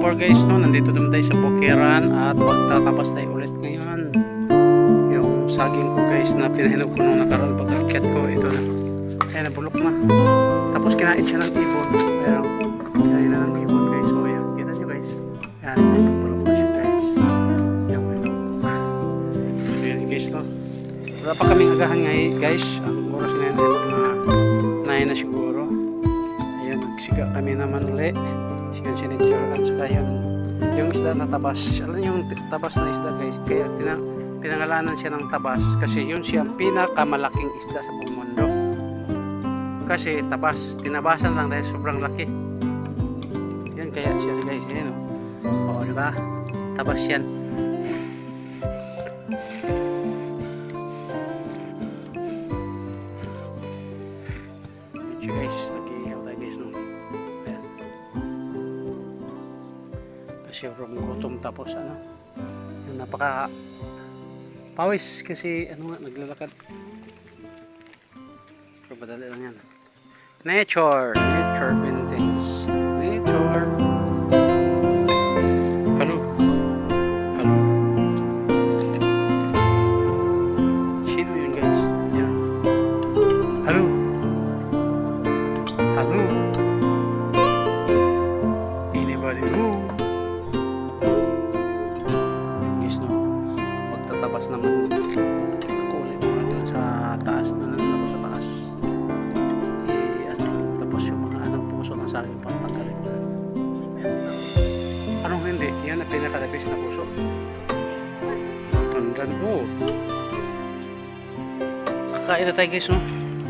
part 4 guys no nandito naman tayo sa Bukiran at magtatapos tayo ulit ngayon. Yung saging ko guys na pinahinog ko nung nakaraan pag akyat ko ito na. Ayan nabulok na. Tapos kinain siya ng ibon. Ayan kinain na ng ibon guys. So ayan. Kita nyo guys. Ayan bulok na siya guys. Ayan ayan. Guys no. Wala pa kaming agahan ngayon guys. Ang tabas. Alam niyo yung tabas na isda guys, kaya tina, pinangalanan siya ng tabas kasi yun siya ang pinakamalaking isda sa buong mundo. Kasi tabas, tinabasan lang dahil sobrang laki. Yan kaya siya guys, yan o. Oo, di ba? Tabas yan. Kasi from gutom tapos ano. Yung napaka pawis kasi ano nga naglalakad. Pero madali lang yan. Nature, nature paintings. Nature. Magtatabas naman ako ulit mga doon sa taas. Na ako sa taas. Eh, tapos yung mga ano, puso ng saging pantanggalin na. Anong hindi? Yan ang pinakalabis na puso. Tundan ko. Kakain na tayo guys, no?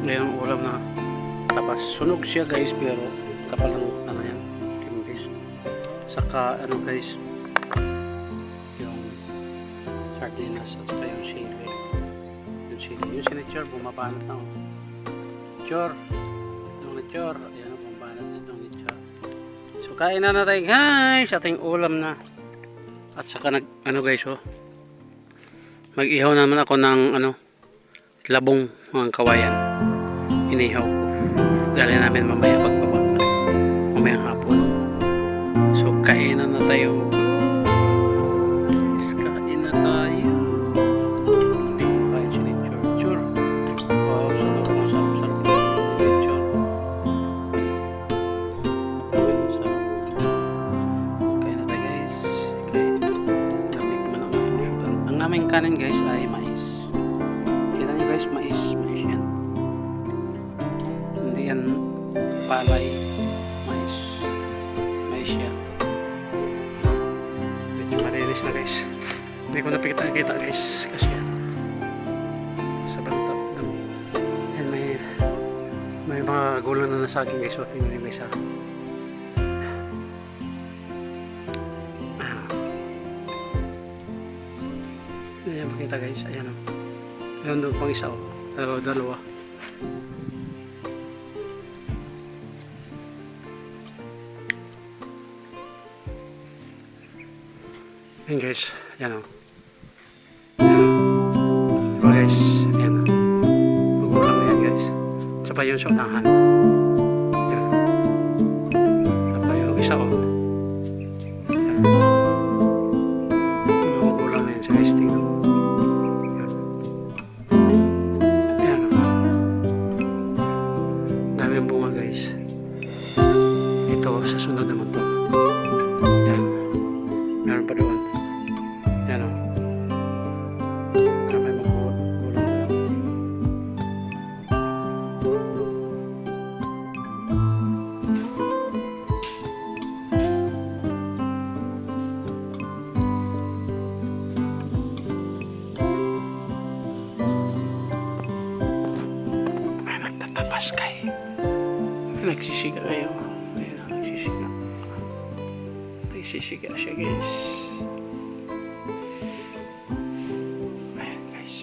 Ngayon ulam na tapos sunog siya guys pero kapal ng ano yan guys saka ano guys sinichor bumabanat na oh. chor. Itong lechor ayan bumabanat itong lechor so kain na na tayo guys. Ating ulam na. At saka nag ano guys oh. Mag ihaw naman ako ng ano labong mga kawayan. Inihaw. Ko dali namin mamaya pagbaba. Mamaya hapon. So kainan na tayo ay mais. Kita niyo guys mais? Mais yan. Hindi yan palay. Mais. Mais yan. Medyo malinis na guys. Hindi ko napikita kita guys kasi sa bantap yan may may mga gulo na nasaging guys. So tingnan niyo guys pakita guys. Ayan o. Ayan doon pang isa o. Dalawa, dalawa. Ayan guys. Ayan o. Ayan. Diba guys? Ayan o. Magulang na yan guys. Isa pa yung sa unahan. Ayan. Pa yung isa o. Nagsisiga siya guys. Ayan guys,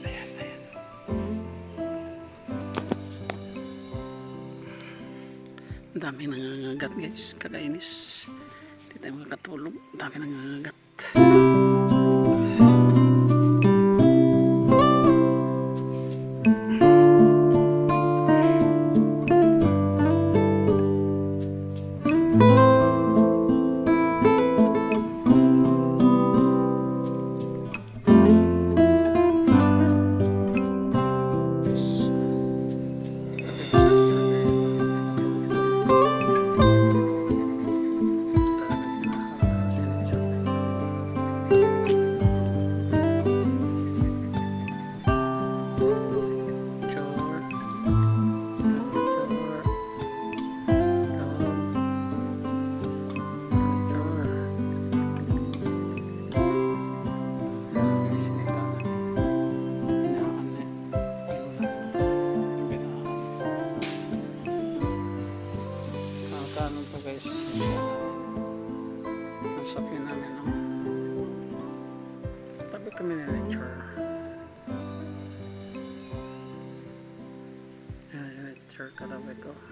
nangangagat guys, kakainis. Hindi tayo makakatulog. Ang dami nangangagat. 他的那个。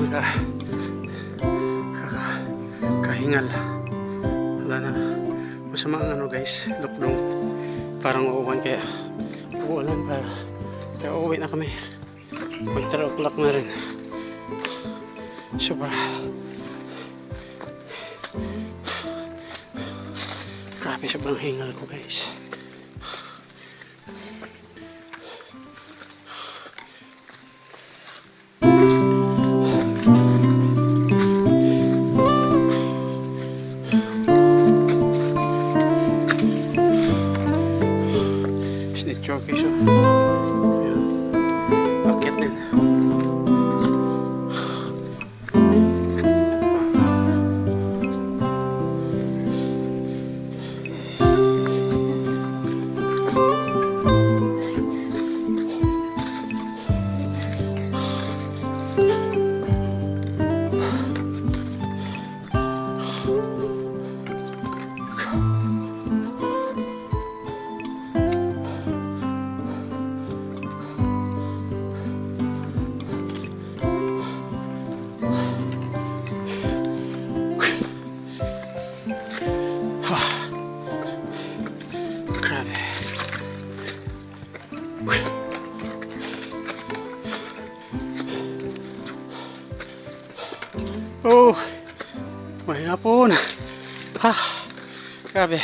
Naka kaka, kahingal. Wala na. Masama ang ano guys. Luklong. Parang uuwan kaya uulan para kaya uuwi na kami. Mag 3 o'clock na rin. Sobra. Grabe sobrang hingal ko guys. Hapon. Ha, grabe.